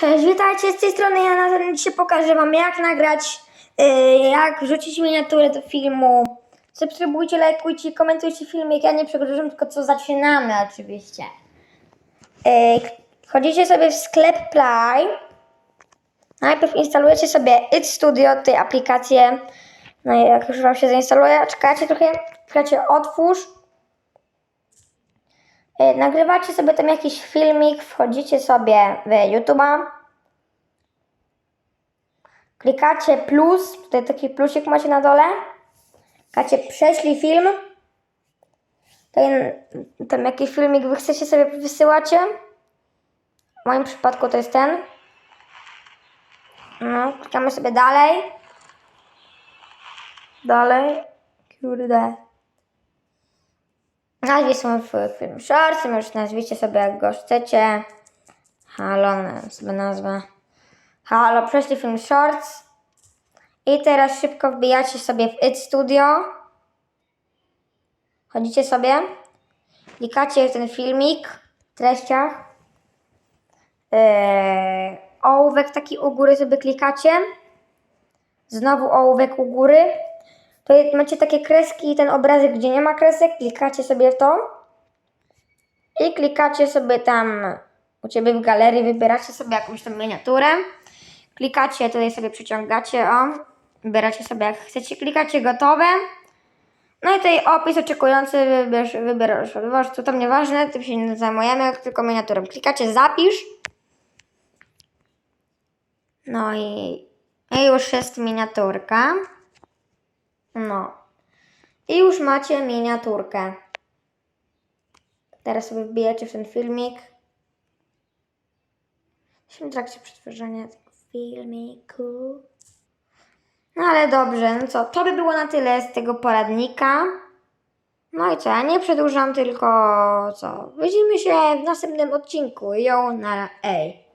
Cześć, witajcie z tej strony ja na dzisiaj pokażę wam jak nagrać, yy, jak wrzucić miniaturę do filmu. Subskrybujcie, lajkujcie, komentujcie filmik, ja nie przedłużam, tylko co zaczynamy oczywiście. Yy, wchodzicie sobie w sklep Play. Najpierw instalujecie sobie It Studio, tej aplikację. No i jak już wam się zainstaluje, czekacie trochę, klikacie otwórz. Yy, Nagrywacie sobie tam jakiś filmik, wchodzicie sobie w YouTube'a. Klikacie plus, tutaj taki plusik macie na dole. Klikacie prześlij film. Ten, tam jakiś filmik wy chcecie sobie wysyłacie. W moim przypadku to jest ten. No, klikamy sobie dalej. Dalej. Kurde. Nazwij swój film shorts, już nazwijcie sobie jak go chcecie. Halo, no, sobie nazwę. Halo, prześlij film shorts. I teraz szybko wbijacie sobie w It Studio. Chodzicie sobie. Klikacie w ten filmik w treściach. Yy, ołówek taki u góry sobie klikacie. Znowu ołówek u góry. To jest- macie takie kreski i ten obrazek, gdzie nie ma kresek, klikacie sobie w to i klikacie sobie tam u Ciebie w galerii, wybieracie sobie jakąś tam miniaturę, klikacie, tutaj sobie przyciągacie, o, wybieracie sobie jak chcecie, klikacie gotowe, no i tutaj opis oczekujący, wybierz, wybierasz, wybierasz, to tam nieważne, tym się nie zajmujemy, tylko miniaturą. Klikacie zapisz, no i, i już jest miniaturka. No. I już macie miniaturkę. Teraz sobie wbijacie w ten filmik. Jesteśmy w trakcie przetworzenia tego filmiku. No ale dobrze, no co, to by było na tyle z tego poradnika. No i co, ja nie przedłużam, tylko co, widzimy się w następnym odcinku. Jo, na ej.